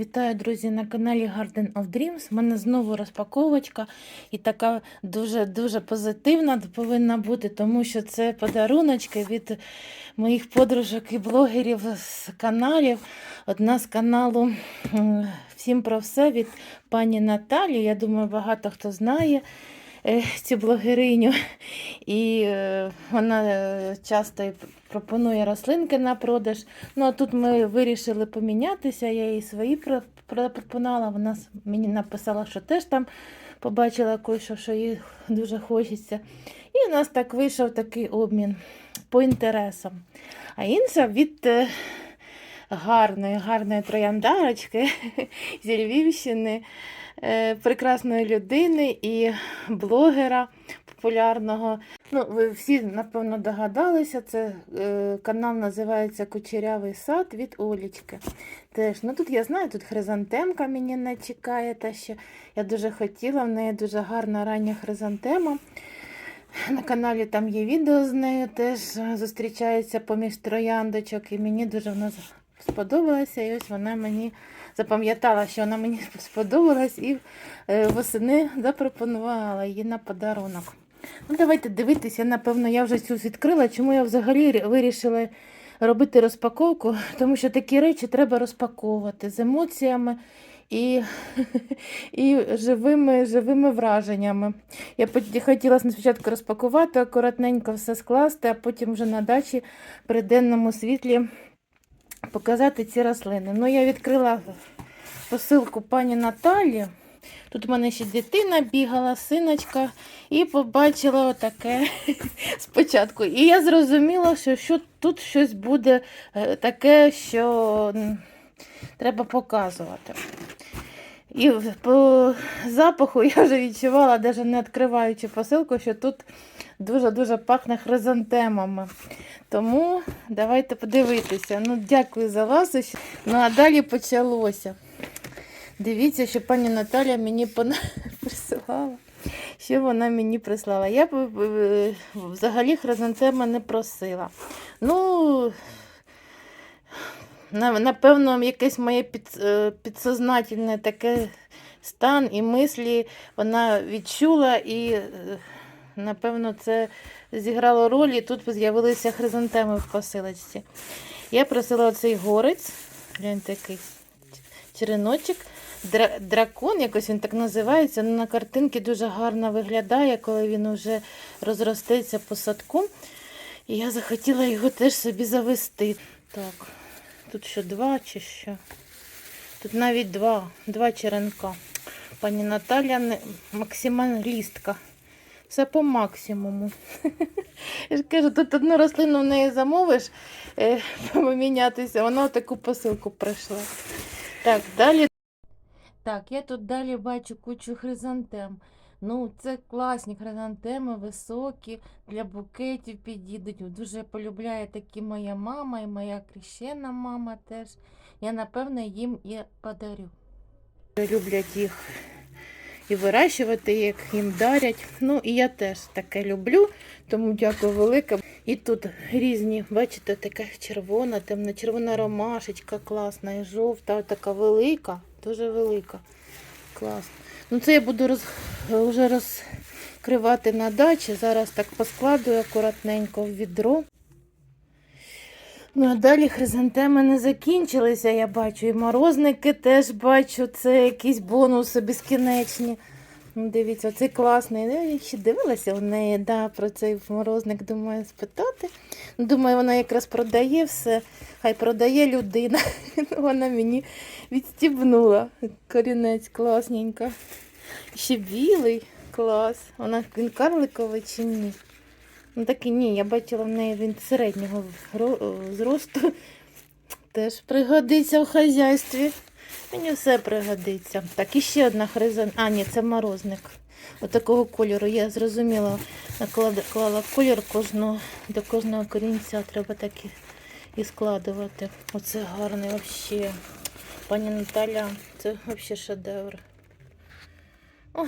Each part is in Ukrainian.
Вітаю, друзі, на каналі Garden of Dreams. У мене знову розпаковочка і така дуже-дуже позитивна повинна бути, тому що це подаруночки від моїх подружок і блогерів з каналів. Одна з каналу Всім про все від пані Наталі. Я думаю, багато хто знає цю блогериню. І е, вона е, часто пропонує рослинки на продаж. Ну, а тут ми вирішили помінятися. Я їй свої пропонувала. Вона мені написала, що теж там побачила кое-що, що їй дуже хочеться. І у нас так вийшов такий обмін по інтересам. А інша від е, гарної, гарної трояндарочки зі Львівщини, е, прекрасної людини і блогера популярного. Ну, ви всі, напевно, догадалися, це е, канал називається Кучерявий сад від Олічки. Теж, ну тут я знаю, тут хризантемка мені не чекає, те, що я дуже хотіла, в неї дуже гарна рання хризантема. На каналі там є відео з нею, теж е, зустрічається поміж трояндочок, і мені дуже вона сподобалася. І ось вона мені запам'ятала, що вона мені сподобалась, і е, восени запропонувала її на подарунок. Ну, давайте дивитися, напевно, я вже цю відкрила. Чому я взагалі вирішила робити розпаковку? Тому що такі речі треба розпаковувати з емоціями і, і живими, живими враженнями. Я хотіла спочатку розпакувати, акуратненько все скласти, а потім вже на дачі при денному світлі показати ці рослини. Ну, я відкрила посилку пані Наталі. Тут в мене ще дитина бігала, синочка, і побачила отаке спочатку. І я зрозуміла, що, що тут щось буде е, таке, що треба показувати. І по запаху я вже відчувала, навіть не відкриваючи посилку, що тут дуже-дуже пахне хризантемами. Тому давайте подивитися. Ну, дякую за ласощ. Ну а далі почалося. Дивіться, що пані Наталя мені присилала. Що вона мені прислала? Я б е, взагалі хризантема не просила. Ну, напевно, якесь моє під, е, підсознательне таке стан і мислі вона відчула і, е, напевно, це зіграло роль, і тут з'явилися хризантеми в посилочці. Я просила оцей горець, гляньте який череночок. Дракон, якось він так називається. Ну, на картинці дуже гарно виглядає, коли він вже розростеться по садку. І я захотіла його теж собі завести. Так, тут що два чи що? Тут навіть два, два черенка. Пані Наталя максималістка. Все по максимуму. Я ж кажу, тут одну рослину в неї замовиш е, помінятися, вона таку посилку прийшла. Так, далі. Так, я тут далі бачу кучу хризантем. Ну, це класні хризантеми, високі, для букетів підійдуть. Дуже полюбляє такі моя мама і моя крещена мама теж. Я, напевно, їм і подарю. Люблять їх і вирощувати, як їм дарять. Ну, і я теж таке люблю, тому дякую велике. І тут різні, бачите, така червона, темно-червона ромашечка класна, і жовта, така велика, дуже велика. Клас. Ну це я буду роз... вже розкривати на дачі. Зараз так поскладую акуратненько в відро. Ну, а далі хризантеми не закінчилися, я бачу. І морозники теж бачу. Це якісь бонуси безкінечні. Ну, Дивіться, цей класний. Ну, Я ще дивилася в неї, да, про цей морозник, думаю, спитати. Ну, Думаю, вона якраз продає все. Хай продає людина. Вона мені відстібнула. Корінець класненько. Ще білий клас. Вона він карликовий чи ні? Ну такий ні, я бачила в неї він середнього зросту. Теж пригодиться в хазяйстві. Мені все пригодиться. Так, і ще одна хризан. А, ні, це морозник. Отакого кольору. Я зрозуміла, наклада- клала колір кожного, до кожного корінця треба так і складувати. Оце гарний взагалі. Пані Наталя, це взагалі шедевр. О,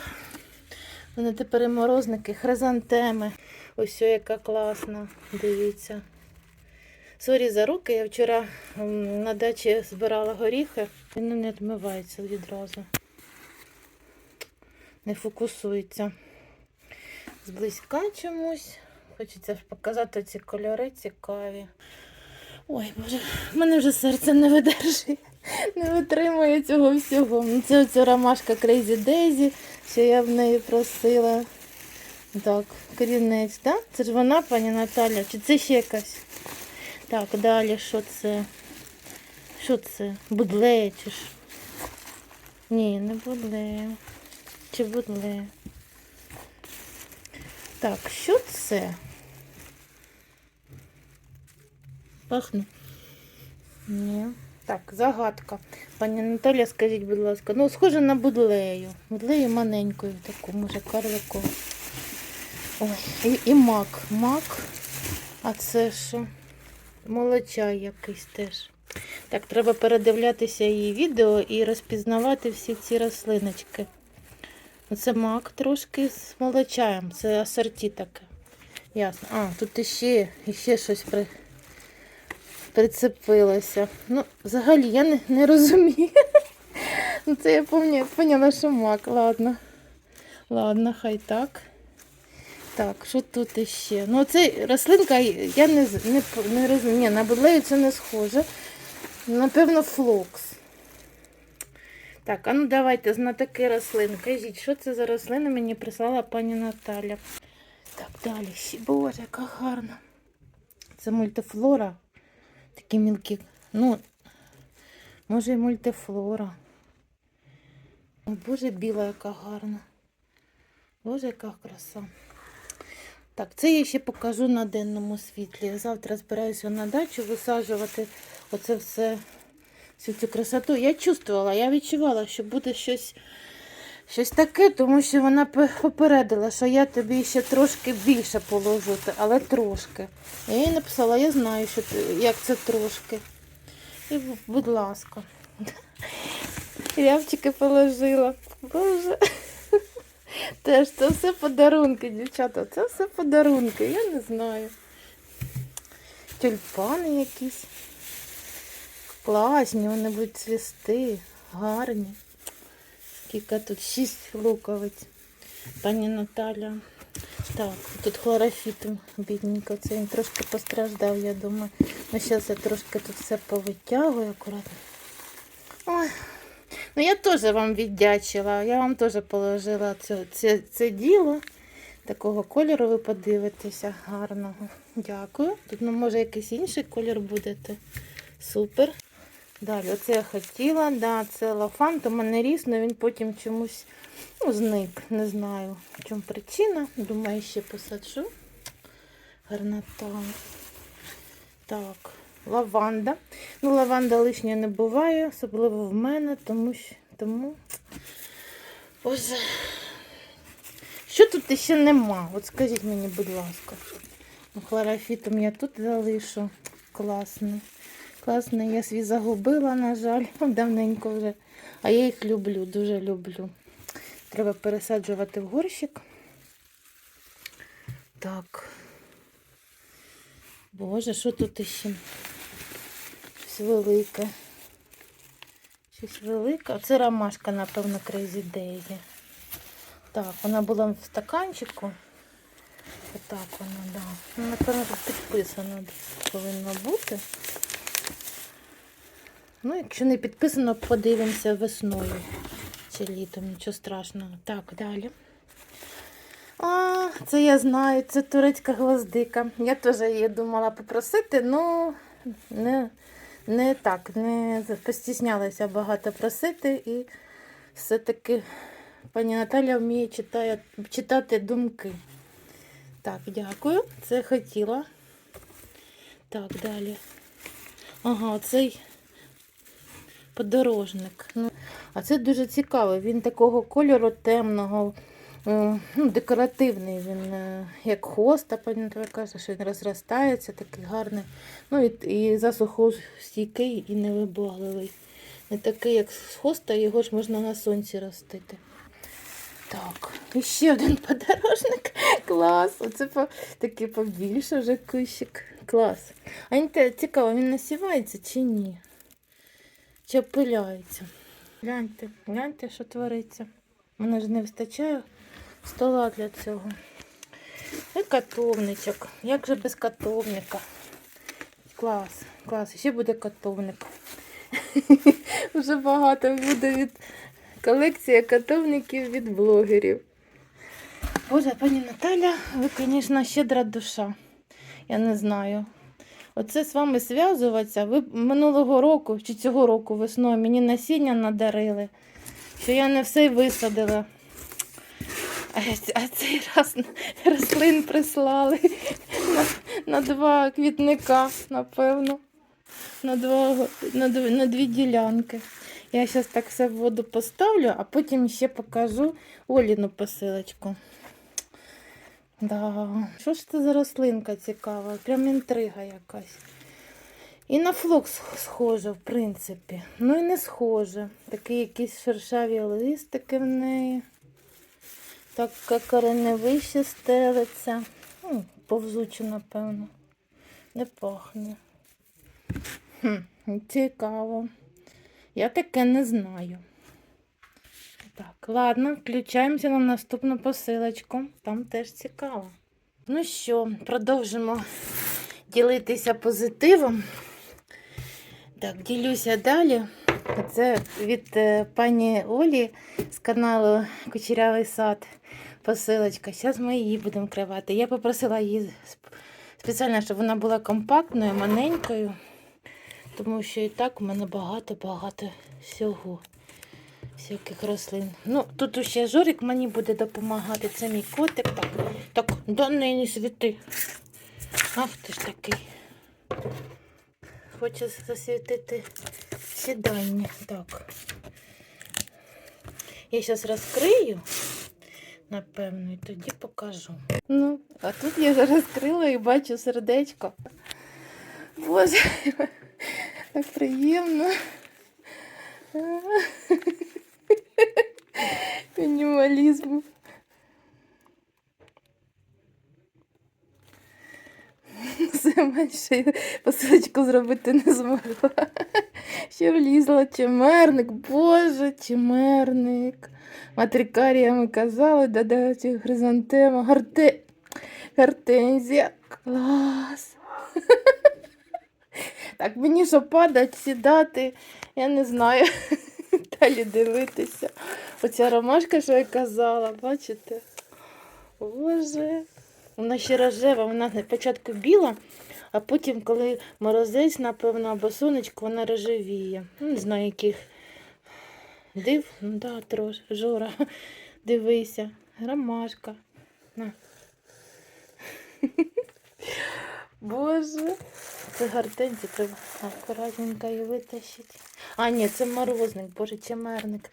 вони тепер і морозники, хризантеми. Ось яка класна. Дивіться. Сорі за руки. Я вчора на дачі збирала горіхи. Він не відмивається відразу. Не фокусується. Зблизька чомусь. Хочеться показати ці кольори цікаві. Ой, Боже, в мене вже серце не видержить, не витримує цього всього. Це оця ромашка Crazy Daisy, що я в неї просила. Так, корінець, так? Це ж вона, пані Наталя, чи це ще якась? Так, далі, що це? Що це? Будлеє чи ж? Ні, не будлеє. Чи будлеє? Так, що це? Пахне? Ні. Так, загадка. Пані Наталя, скажіть, будь ласка, ну, схоже на будлею. Будлею маленькою, таку, може, карлику. Ой, і, і мак. Мак. А це що? Молочай якийсь теж. Так, треба передивлятися її відео і розпізнавати всі ці рослиночки. Оце мак трошки з молочаєм. Це асорті таке. Ясно. А, тут іще, іще щось при... прицепилося. Ну, взагалі я не, не розумію. Ну, це я поняла, що мак. Ладно. Ладно, хай так. Так, що тут іще? Ну, це рослинка, я не, не, не розумію. Ні, на будлею це не схоже. Напевно, флокс. Так, а ну давайте знатоки рослин. Кажіть, що це за рослина мені прислала пані Наталя. Так, далі. Боже, яка гарна. Це мультифлора. Такі мілкі. Ну, може і мультифлора. О, Боже, біла, яка гарна. Боже, яка краса. Так, це я ще покажу на денному світлі. Завтра збираюся на дачу висаджувати оце все, всю цю красоту. Я чувствувала, я відчувала, що буде щось, щось таке, тому що вона попередила, що я тобі ще трошки більше положу, але трошки. Я їй написала, я знаю, що як це трошки. І, будь ласка. Рябчики положила. Теж це все подарунки, дівчата. Це все подарунки, я не знаю. Тюльпани якісь. Класні, вони будуть цвісти, гарні. Скільки тут шість луковиць. Пані Наталя. Так, тут хлорофіт бідненько. Це він трошки постраждав, я думаю. Ну, зараз я трошки тут все повитягую акуратно. Ой. Ну, я теж вам віддячила. Я вам теж положила це, це, це діло. Такого кольору ви подивитеся гарного. Дякую. Тут, ну, може, якийсь інший колір будете. Супер. Далі, оце я хотіла. Да, це лафан, то мене ріс, але він потім чомусь ну, зник. Не знаю, в чому причина. Думаю, ще посаджу. Гарнота. Так, лаванда. Ну, лаванда лишня не буває, особливо в мене, тому. Тому. Боже. Що тут ще нема? От скажіть мені, будь ласка. Ну, хлорофітом я тут залишу. Класний. Класний. Я свій загубила, на жаль, давненько вже. А я їх люблю, дуже люблю. Треба пересаджувати в горщик. Так. Боже, що тут іще? Щось велике. Щось велике. Це ромашка, напевно, Crazy Daisy. Так, вона була в стаканчику. Отак вона, да. Ну, напевно, тут підписано десь повинно бути. Ну, якщо не підписано, подивимося весною чи літом, нічого страшного. Так, далі. А, це я знаю, це турецька гвоздика. Я теж її думала попросити, ну не, не так, не постіснялася багато просити і все-таки пані Наталя вміє читає, читати думки. Так, дякую. Це хотіла. Так, далі. Ага, оцей подорожник. Ну, а це дуже цікаво. Він такого кольору темного, ну, декоративний. Він е, як пані Наталя каже, що він розростається, такий гарний. Ну і, і стійкий і невибагливий. Не такий, як з хоста, його ж можна на сонці ростити. Так, і ще один подорожник. Клас. Оце по, такий побільше вже кущик. Клас. А цікаво, він насівається чи ні? чи пиляється. Гляньте, гляньте, що твориться. Мене ж не вистачає стола для цього. І котовничок. Як же без котовника? Клас, клас. Ще буде котовник. Вже багато буде від колекція котовників від блогерів. Боже, пані Наталя, ви, звісно, щедра душа. Я не знаю. Оце з вами зв'язуватися. Ви минулого року чи цього року весною мені насіння надарили, що я не все висадила. А, цей раз рослин прислали на, на два квітника, напевно. На, два, на, на дві ділянки. Я зараз так все в воду поставлю, а потім ще покажу Оліну посилочку. Да. Що ж це за рослинка цікава? Прям інтрига якась. І на флокс схоже, в принципі. Ну і не схоже. Такі якісь шершаві листики в неї. Так кореневище стелиться. Ну, повзуче, напевно. Не пахне. Хм, цікаво. Я таке не знаю. Так, ладно, включаємося на наступну посилочку. Там теж цікаво. Ну що, продовжимо ділитися позитивом. Так, ділюся далі. Це від е, пані Олі з каналу Кучерявий сад. Посилочка. Зараз ми її будемо кривати. Я попросила її спеціально, щоб вона була компактною, маленькою, тому що і так у мене багато-багато всього всяких рослин. Ну, тут ще Жорик мені буде допомагати. Це мій котик. Так, так до неї не світи. Ах ти ж такий. Хоче засвітити сідання. Так. Я зараз розкрию, напевно, і тоді покажу. Ну, а тут я вже розкрила і бачу сердечко. Боже, так приємно. Мінімалізм. Все менше посилочку зробити не змогла. Ще влізла чимерник, боже, чимерник. Матрикарія ми казали, додати хризантема, гарте... гортензія. Клас. Так, мені що падати, сідати, я не знаю. Далі дивитися. Оця ромашка, що я казала, бачите? Боже. Вона ще рожева, вона спочатку біла, а потім, коли морозець, напевно, або сонечко, вона рожевіє. Ну, Не знаю, яких див, ну да, трош, жора. Дивися, ромашка. На. Боже, це гортензія, треба акуратненько її витащити. А, ні, це морозник, боже, чемерник.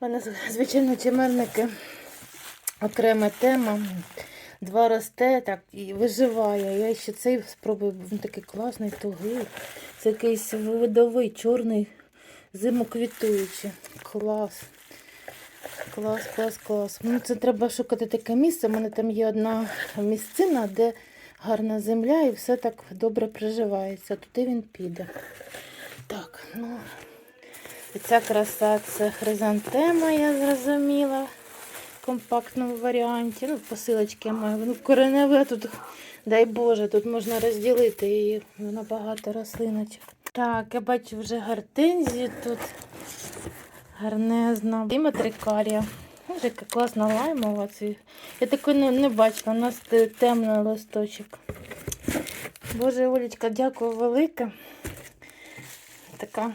У мене, звичайно, чемерники окрема тема. Два росте так і виживає. Я ще цей спробую, він такий класний, тугий. Це якийсь видовий, чорний, зимоквітуючий. Клас. Клас, клас, клас. Ну, це треба шукати таке місце. У мене там є одна місцина, де гарна земля і все так добре приживається. Туди він піде. Так, ну. Ця краса це хризантема, я зрозуміла. Компактному варіанті. Ну, посилочки я маю. Ну, кореневе тут, дай Боже, тут можна розділити її. Вона багато рослиночок. Так, я бачу вже гортензію тут. Гарнезна. І матрикарія. Ось яка класна лаймова. Я такої не, не бачила. У нас темний листочок. Боже, Олечка, дякую велике. Така,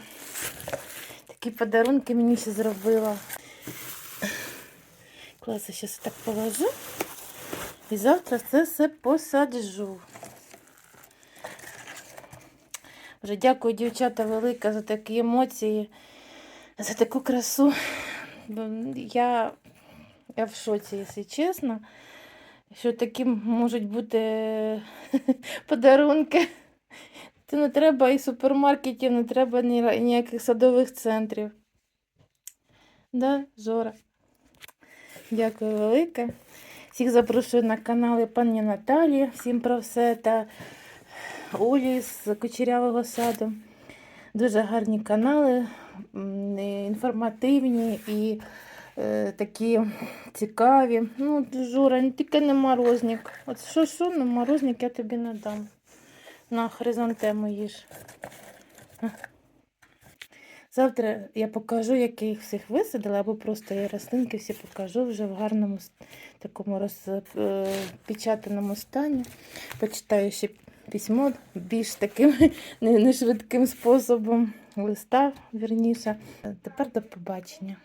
такі подарунки мені ще зробила. Я зараз так положу. І завтра це все посаджу. Вже дякую, дівчата, велике за такі емоції, за таку красу. Я, я в шоці, якщо чесно, що такі можуть бути подарунки. Це не треба і супермаркетів, не треба ні- ніяких садових центрів. Да, Жора? Дякую велике. Всіх запрошую на канали пані Наталі, всім про все та Олі з Кучерявого саду. Дуже гарні канали, інформативні і е, такі цікаві. Ну, Жура, ну, тільки не морозник. От що, що, ну морозник я тобі не дам. На хризантему їж. Завтра я покажу, як я їх всіх висадила, або просто я рослинки всі покажу вже в гарному такому розпечатаному стані. Почитаю ще письмо більш таким не швидким способом листа, вірніше. Тепер до побачення.